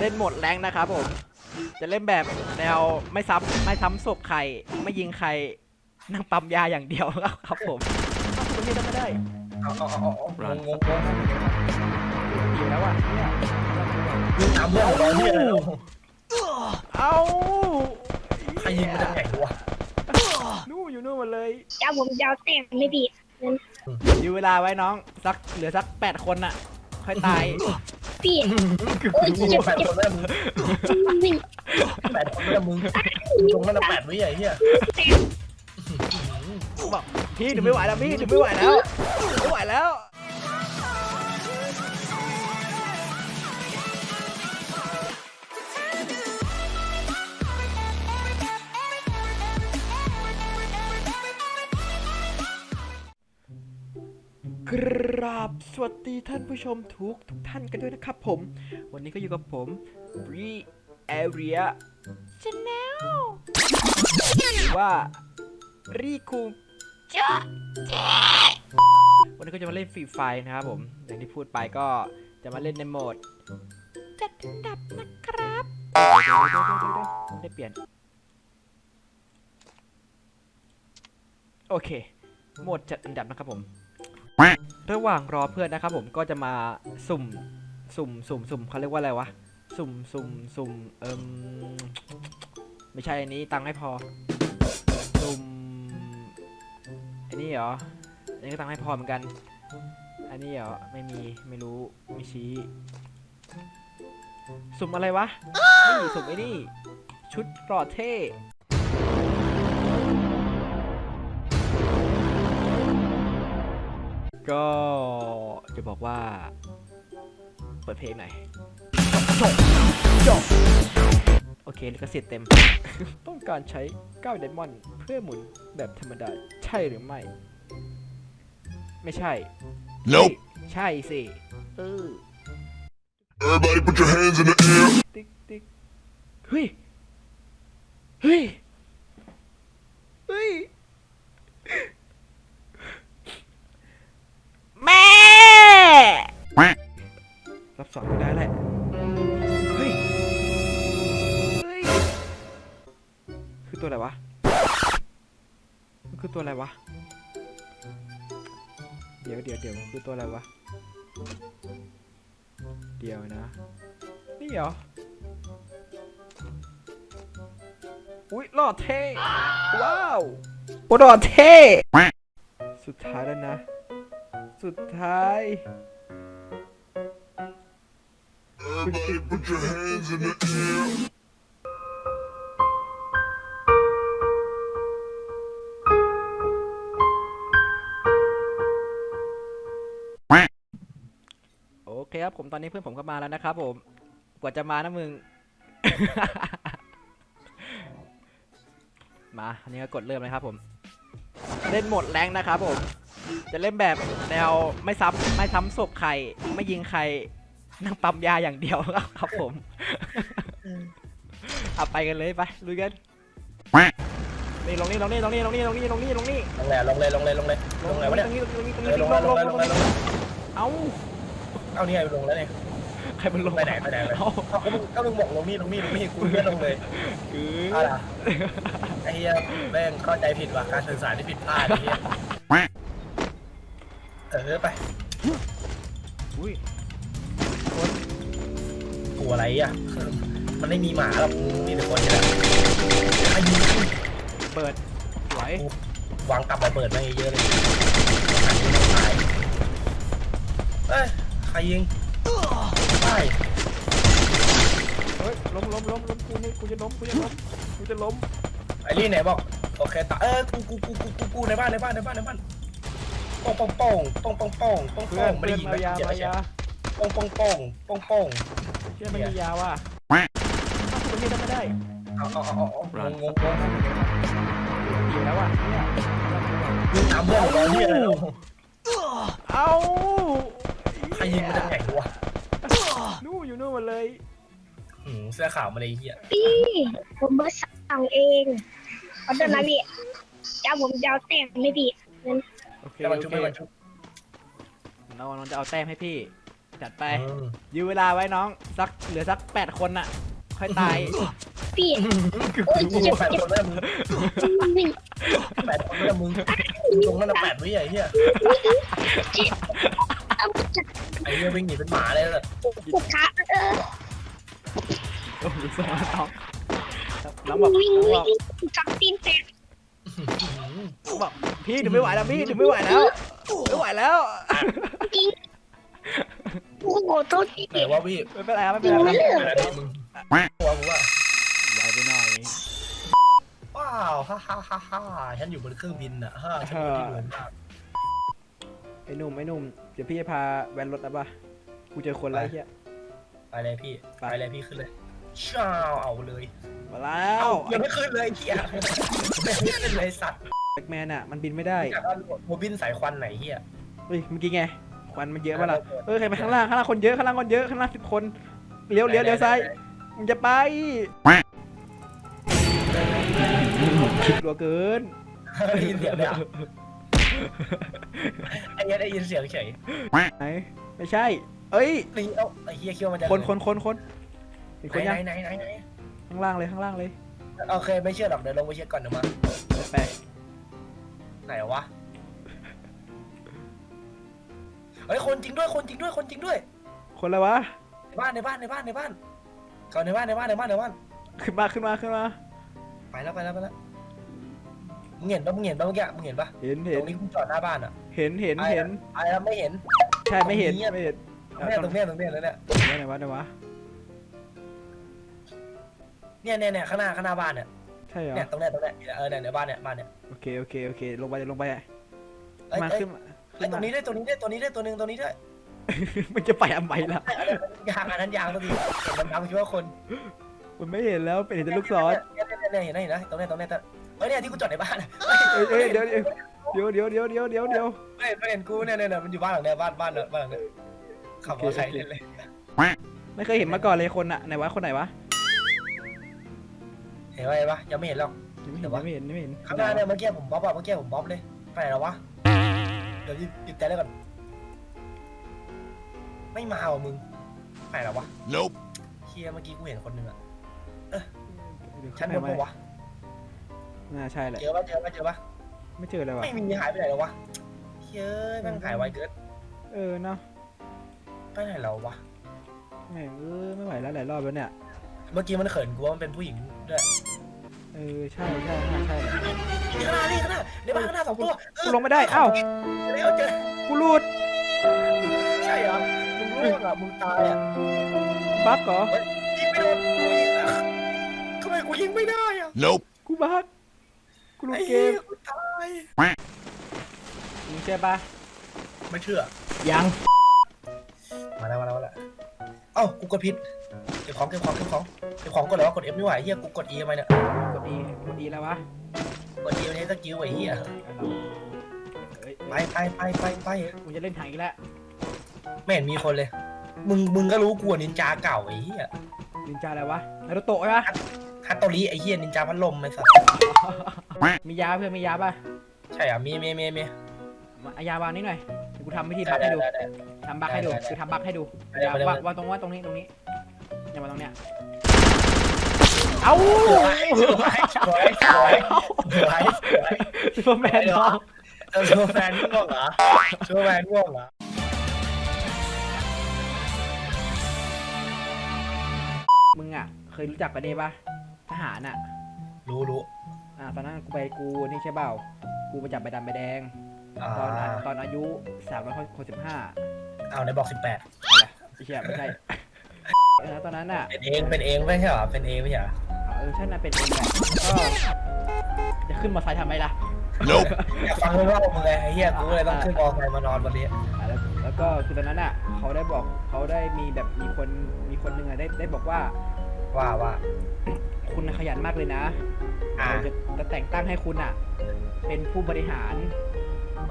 เล่นหมดแรงนะครับผม จะเล่นแบบแนวไม่ซ้ำไม่ซ้ำศพใครไม่ยิงใครนั่งปั๊มยาอย่างเดียวครับผมเอาคนนี้ไม่ได้เอาเอาเอาเอางงงงอยู่แล้วอะเนี่ยมึงตามเรื่องของเราเนี่ยเอาใครยิงมาจากไหนวะนู่นอยู่นู่นหมดเลยเจ้าผมจะเอาแต่งไม่ดีอยู่เวลาไว้น้องสักเหลือสักแปดคนน่ะ ค่อยตาย พี่โอ้ยมึงเจ็บแปดเจ็บคนแล้วมึงวิ่งแปดคนแล้วมึงมึงลงนั่นละแปดวิไอ้เหี้ยบอกพี่หนูไม่ไหวแล้วพี่หนูไม่ไหวแล้วไม่ไหวแล้ว กราบสวัสดีท่านผู้ชมทุกทุกท่านกันด้วยนะครับผม วันนี้ก็อยู่กับผม Free Area Channel หรือว่ารีคูจ้าวันนี้ก็จะมาเล่นฟรีไฟนะครับผม อย่างที่พูดไปก็จะมาเล่นในโหมด จัดอันดับนะครับได้เปลี่ยน โอเค โหมดจัดอันดับนะครับผม ระหว่างรอเพื่อนนะครับผมก็จะมาสุ่มสุ่มสุ่มสุ่มเขาเรียกว่าอะไรวะสุ่มสุ่มสุ่มเอิมไม่ใช่อันนี้ตังค์ไม่พอสุ่มอันนี้เหรออันนี้ก็ตังค์ไม่พอเหมือนกัน อันนี้เหรอไม่มีไม่รู้ไม่ชี้สุ่มอะไรวะนี่สุ่มไอ้นี่ชุดปลอดเท่ ก็จะบอกว่า เปิดเพลงหน่อยจบจบโอเคลิขสิทธิ์เต็ม ต้องการใช้9ไดมอนด์เพื่อหมุนแบบธรรมดา ใช่หรือไม่ ไม่ใช่ Nope. ใช่สิเออ Everybody put your hands in the air. ติ๊กติ๊กเฮ้ย เฮ้ย สอนไม่ได้แหละ เฮ้ย เฮ้ย คือตัวอะไรวะ มันคือตัวอะไรวะ เดี๋ยวเดี๋ยวเดี๋ยวมันคือตัวอะไรวะ เดี๋ยวนะ นี่เหรอ อุ้ยหล่อเท่ ว้าวโอ้หล่อเท่ สุดท้ายแล้วนะ สุดท้าย Everybody put your hands in the air. โอเคครับผมตอนนี้เพื่อนผมก็มาแล้วนะครับผม กว่าจะมานะมึง มาอันนี้ก็กดเริ่มเลยครับผม เล่นโหมดแรงนะครับผม จะเล่นแบบแนวไม่ซ้ำไม่ซ้ำศพใคร ไม่ยิงใคร นั่งปั๊มยาอย่างเดียวครับผมเอาไปกันเลยไปลุยกันนี่ลงนี่ลงนี่ลงนี่ลงนี่ลงนี่ลงนี่ลงนี่ลงแล้วลงเลยลงเลยลงเลยลงไหนวะเนี่ยตรงนี้ตรงนี้ตรงเอนี้อตลรงงนี้แล้วลงเลยลงเลยลงเลยเอ้าเอานี่ไงลงแล้วเนี่ยใครมันลงไปไหนไปไหนเลยเอ้าเอาก็มึงก็มึงบอกลงนี่ลงนี่ลงนี่กูไม่ลงเลยคือเอาล่ะไอ้เหี้ยแม่งเข้าใจผิดว่ะการสื่อสารที่ผิดพลาดไอ้เหี้ยเออไปอุ้ยกลัว อะไรอะ มันไม่มีหมาหรอกมีแต่คนนี่แหละใครยิงเปิดสวยวางกลับไปเปิดมาเยอะๆเลยหันไปตายเอ้ยใครยิงใช่เฮ้ยล้มล้มล้มล้มกูนี่กูจะล้มกูจะล้มกูจะล้มไอ้ลี่ไหนบอกโอเคตาเออกูกูกูกูกูกูในบ้านในบ้านในบ้านในบ้านป้องป้องป้องป้องป้องป้องป้องเพื่ป้ออนงไม่เพื่ได้อนยิงมายาเจ็บมายา ป้องป้องป้องป้องป้องเชื่อมันมียาว่ะเอ้ากูนี่ทำไม่ได้เอาเอาเอาเอางงงงอยู่แล้วอะเนี่ยมึงตามเรื่องของเราเนี่ยแล้วเอ้าใครยิงมาจากไหนวะนู่นอยู่นู่นหมดเลยหืมเสื้อขาวมาเลยไอ้เหี้ยพี่ผมมาสั่งเองขอโทษนะพี่เจ้าผมจะเอาแต่งไม่ดีโอเคให้มันโอชุบเคให้มันชุบเราเราจะเอาแต้มให้พี่ จัดไปอืมยื้อเวลาไว้น้องสักเหลือสักแปดคนน่ะ ค่อยตาย พี่ โอ้ยเจ็บ แปดเจ็บคนแล้วมึงวิ่งแปดคนแล้วมึงตรงนั้นน่ะแปดวิไอ้เหี้ยเจ็บเอาจะไอ้เหี้ยวิ่งหนีเป็นหมาเลยแบบปวดขาเออโอ้โหสมองน้องน้องบอกวิ่งน้องบอกวิ่งจับตีนแตกน้องบอกพี่หนูไม่ไหวแล้วพี่หนูไม่ไหวแล้วไม่ไหวแล้วจริง โอ้โหโทษทีไหนว่าพี่ไม่เป็นไรครับไม่เป็นไรครับไหนว่ามึงว่ามึงว่าไหวไปหน่อยว้าวฮ่าฮ่าฮ่าฮ่าฉันอยู่บนเครื่องบินอะฮ่าฉันอยู่ที่เมืองมากไอ้หนุ่มไอ้หนุ่มเดี๋ยวพี่จะพาแวนรถนะป่ะกูเจอคนแล้วไอ้เฮียไปเลยพี่ไปไปเลยพี่ขึ้นเลยช้าวเอาเลยมาแล้วยังไม่ขึ้นเลยไอ้เหี้ยไม่ขึ้นเลยสัตว์แบ็กแมนอะมันบินไม่ได้อยากว่าโมบินสายควันไหนเหี้ยเฮ้ยเมื่อกี้ไง ควันมันเยอะป่ะล่ะเออใครไปข้างล่างข้างล่างคนเยอะข้างล่างคนเยอะข้างล่างสิบคนเลี้ยวเลี้ยวเลี้ยวซ้ายมึงจะไปคิดรัวเกินได้ยินเสียงเลยอะไอ้เหี้ยได้ยินเสียงเฉยไหนไม่ใช่ เอ้ยนี่เอ้าไอ้เหี้ยคิดว่ามันจะคนคนคนคนเห็นคนไหนยังไหนไหนไหนข้างล่างเลยข้างล่างเลยโอเคไม่เชื่อหรอกเดี๋ยวลงไปเช็คก่อนเดี๋ยวมาไปไห ฮ้ยคนจริงด้วยคนจริงด้วยคนจริงด้วย คนอะไรวะ ในบ้านในบ้านในบ้านในบ้านก่อนในบ้านในบ้านในบ้านในบ้าน ขึ้นมาขึ้นมาขึ้นมาไปแล้วไปแล้วไปแล้วมึงเห็นปะมึงเห็นปะเมื่อกี้มึงเห็นปะเห็นตเห็รนงนี้กูจอดหน้าบ้านอะเห็นเห็นเห็นไอ้แล้วไม่เห็น ใช่ไม่เห็นตรงนี้อะ ไม่เห็นตรงเนี้ยตรงเนี้ยตรงเนี้ยแล้วเนี่ยไหนวะไหนวะเนี่ยเนี่ยเนี่ยข้างหน้าข้างหน้าบ้านเนี่ยใช่เหรอเนี่ยตรงเนี้ยตรงเนี้ยเออเนี่ยในบ้านเนี่ยบ้านเนี่ยโอเคโอเคโอเคลงไปลงไป เอ้ยมาเอ้ยขึ้นมา เอ้ยตรงนี้ด้วยตรงนี้ด้วยตรงนี้ด้วยตัวหนึงตรงนี้ด้วยมันจะไปทำไมล่ะยางอันนั้นยางตัวดีเห็นมันทำคิดว่าคนมันไม่เห็นแล้วเป็นเห็นแต่ลูกศรเนี่ยเนี่ยเนี่ยเห็นไหมเห็นไหมตรงเนี้ยตรงเนี้ยเฮ้ยเนี่ยที่กูจอดในบ้านเอ้ยเอ้ยเดี๋ยวเดี๋ยวเดี๋ยวเดี๋ยวเดี๋ยวเดี๋ยวเดี๋ยว ไม่เห็นไม่เห็นกูเนี่ยเนี่ยเนี่ยมันอยู่บ้านหลังเนี้ยบ้านบ้านบ้านหลังเนี้ยขับมอเตอร์ไซค์เล่นเลย ไม่เคยเห็นมาก่อนเลยคนอะไหนวะคนไหนวะเห็นไหมปะยังไม่เห็นหรอก ยังไม่เดี๋เห็ยนววะยังไม่เห็นยังไม่เห็นข้างหน้าเนี่ยเมื่อกี้ผมบ๊อบอะเมื่อกี้ผมบ๊อบเลยไปไหนแล้ววะเดี๋ยวหยุดหยุดใจแล้วก่อน ไม่มาว่ะมึงไปไหนแล้ววะ Nope. เฮียเมื่อกี้กูเห็นคนหนึงอะเดี๋ยวชั้นบนไหปะวะ น่าใช่แหละ เจอปะเจอปะเจอปะไม่เจอเลยวะไม่มีหายไปไหนแล้ววะเฮ้ยแม่งหายไวเกินเออเนาะไปไหนแล้ววะแม่งเออไม่ไหวแล้วหลายรอบแล้วเนี่ย เมื่อกี้มันเขินกูว่ามันเป็นผู้หญิงด้วยเออใช่ใช่ใช่ใช่แหละนี่ข้างหน้านี่ข้างหน้าในบ้านข้างหน้าสองตัวเอกูอลงไม่ได้เอ้าเดี๋ยวเจอกูรูดใช่เหรอมึงร่วงอะมึงตายอะบั๊กเหรอยิงไม่โดนกูยิงอะทำไมกูยิงไม่ได้อะ Nope. กูบั๊กกูรูไอ้ดเกเหี้ยมกูตายมึงเชื่อปะไม่เชื่อยังมาแล้วมาแล้วมาแล้วเอ้ากูกดผิดเก็บของเก็บของเก็บของเก็บของกดอะไรวะกด F ไม่ไหวเฮียกูกด E ทำไมเนี่ยก ดอีกดอีแล้ววะกด E มันใช้สกิลไอ้เฮียเอาเราเอ้ยไปไปไปไปไปมึงจะเล่นถังอีกแล้วไม่เห็นมีคนเลย มึงมึงก็รู้กูอะนินจาเก่าไอ้เฮียนินจาอะไรวะนารุโตะใช่ปะฮัตโตริไอ้เฮียนินจาพัดลมไอ้สัสมียาเพื่อนมียาป่ะใช่อะมีมีมีมีมาเอายาวางนี้หน่อยเดี๋ยวกูทำวิธีได้บักได้ให้ดูได้ได้ทำบักให้ดูได้ได้คือทำบักให้ดูได้อย่าได้ได้วางวางตรงว่าตรงนี้ตรงนี้อย่ามาตรงเนี้ย เอ้าสวยสวยสวยสวยสวยซูเปอร์แมนน้องเออโชว์แฟนง่วงเหรอโชว์แฟนง่วงเหรอมึงอะ เคยรู้จักประเดปะทหารอะ รู้รู้อ่าตอนนั้นกูไปกูนี่ใช่เปล่า กูไปจับใบดำใบแดง ตอนตอนอายุสามร้อยหกสิบห้าเอาในบอกสิบแปดอะไรไอ้เหี้ยไม่ใช่ตอนนั้นอะ เป็นเองเป็นเองไม่ใช่เหรอเป็นเองไม่ใช่หรอ เออใช่นะเป็นเองแหละก็จะขึ้นมอเตอร์ไซค์ทำไมล่ะ Nope. อยากฟังเรื่องเล่ามึงไงไอ้เหี้ยกูเลยต้องขึ้นมอเตอร์ไซค์มานอนวันนี้อ่าแล้วแล้วก็คือตอนนั้นอะเขาได้บอกเขาได้มีแบบมีคนมีคนหนึ่งอะได้ได้บอกว่า ว่าว่าคุณขยันมากเลยนะอ่าเราจะจะแต่งตั้งให้คุณอะ เป็นผู้บริหาร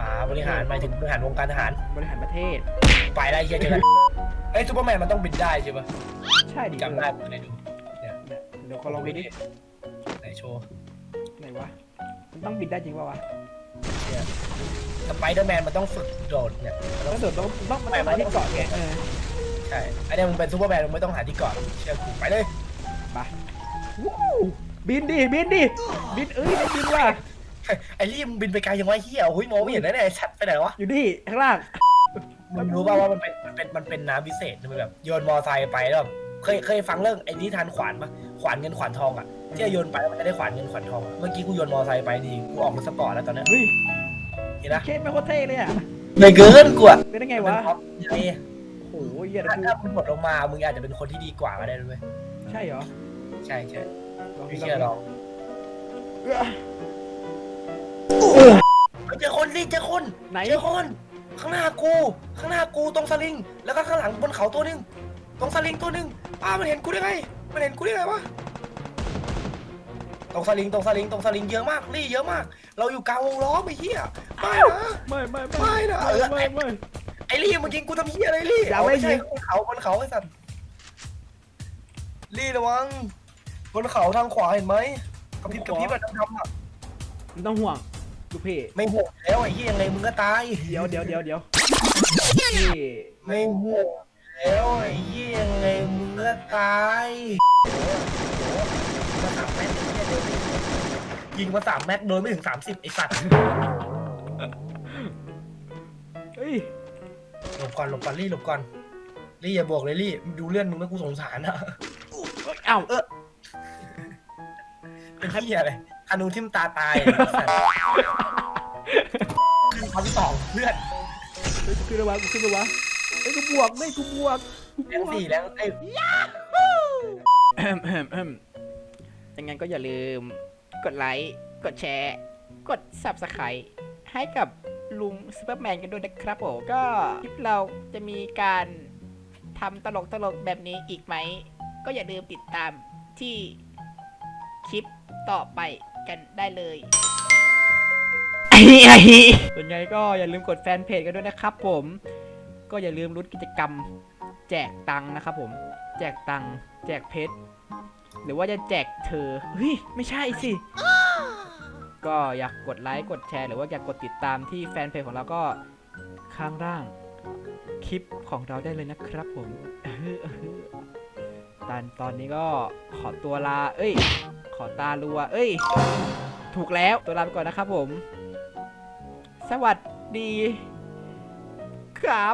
อ่าบริหารหมายถึงบริหารวงการทหารบริหารประเทศ ไปได้เหี้ยเจอกันเอ้ยซูเปอร์แมนมันต้องบินได้ใช่ปะใช่ดิจำได้ผมได้ดูเนี่ย เดี๋ยวขอลองดูดิไหนโชว์ไหนวะ มันต้องบินได้จริงป่าวะสไปเดอร์แมนมันต้องฝึกโดดเนี่ยมันแล้ต้อวงเดี๋ยวต้องต้องมันต้องมาที่เกาะไงเออใช่ไอเนี่ยมึงเป็นซูเปอร์แมนมึงไม่ต้องหาที่เกาะเชื่อกูไปเลยไปวู้บินดิบินดิบินเอ้ยได้บินว่ะไอ้ลี่มึงบินไปไกลยังไงเฮียโอ้ยมองไม่เห็นนะเนี่ยไอ้สัตว์ไปไหนวะอยู่นี่ข้างล่างมึงรู้ป่าวว่ามันเป็นมันเป็นมันเป็นน้ำพิเศษมันแบบโยนมอไซค์ไปแล้วแบบเคยเคยฟังเรื่องไอ้นิทานขวานปะ ขวานเงินขวานทองอะที่โยนไปแล้วมันจะได้ขวานเงินขวานทองอะเมื่อกี้กูโยนมอไซค์ไปดีกูออกรถสปอร์ตแล้วตอนเนี้ยเฮ้ยเห็นนะเคสไม่โคตรเท่เลยอะไม่เกินกูอะเป็นได้ไงวะไอ้โอ้ยเหี้ยถ้ากูถ้ามึงหมดลงมามึงอาจจะเป็นคนที่ดีกว่าก็ได้ด้วยใช่เหรอใช่ใช่ลองไม่ดิเชื่อลองเอ้อเฮ้ยเจอคนลี่เจอคนไหนเจอคน ข้างหน้ากู ข้างหน้ากูตรงสลิง แล้วก็ข้างหลังบนเขาตัวหนึงตรงสลิงตัวหนึงอ้าวมันเห็นกูได้ไง มันเห็นกูได้ไงวะตรงสลิงตรงสลิงตรงสลิงเยอะมากลี่เยอะมาก เราอยู่กลางวงล้อมไอ้เหี้ยไม่นะ ไม่ไม่ไม่นะไม่ไม่ไม่ ไอ้ลี่มึงยิงกูทำเหี้ยอะไรลี่อย่าไว้ไม่ใช่ยิง บนเขาบนเขาไอ้สัตว์ลี่ระวังบนเขาทางขวาเห็นไหมกระพริบกระพริบแบบดำๆอะไม่ต้องห่วงลูกพี่ไม่ห่วงแล้วไอ้เหี้ยยังไงมึงก็ตายเดี๋ยวเดี๋ยวเดี๋ยวเดี๋ยวพี่ไม่ห่วง แล้วไอ้เหี้ยยังไงมึงก็ตายมาสามแม็กไอ้เหี้ยเดินไม่ถึงยิงมาสามแม็กโดนไม่ถึงสามสิบไอ้สัตว์เฮ้ยหลบก่อนหลบก่อนรี่หลบก่อนรี่อย่าบวกเลยรี่ดูเลื่อนมึงแล้วกูสงสารอะเอ้ยเอ้าเป็นเหี้ยอะไรคานูทิ่มตาตายไอ้สัตว์ขึ้นพันสองเพื่อนเฮ้ยกูขึ้นแล้ววะกูขึ้นแล้ววะ เฮ้ยกูบวกไม่กูบวกกูบแรงวกสี่แรงไอ้ยแอมแอมแอมยังไงก็อย่าลืม กดไลค์ กดแชร์ กด Subscribe ให้กับลุงซูเปอร์แมนกันด้วยนะครับผม ก็คลิปเราจะมีการทำตลกตลกๆแบบนี้อีกไหม ก็อย่าลืมติดตามที่คลิปต่อไปกันได้เลยยังไงก็อย่าลืมกดแฟนเพจกันด้วยนะครับผม ก็อย่าลืมรุ้นกิจกรรม แจกตังค์นะครับผม แจกตังค์แจกเพชร หรือว่าจะแจกเธอ เฮ้ย ไม่ใช่สิ ก็อยากกดไลค์กดแชร์หรือว่าอยากกดติดตามที่แฟนเพจของเราก็ข้างล่าง คลิปของเราได้เลยนะครับผมตอนตอนนี้ก็ขอตัวลา เอ้ย ขอตาลัว เอ้ย ถูกแล้ว ตัวลาไปก่อนนะครับผม สวัสดี ครับ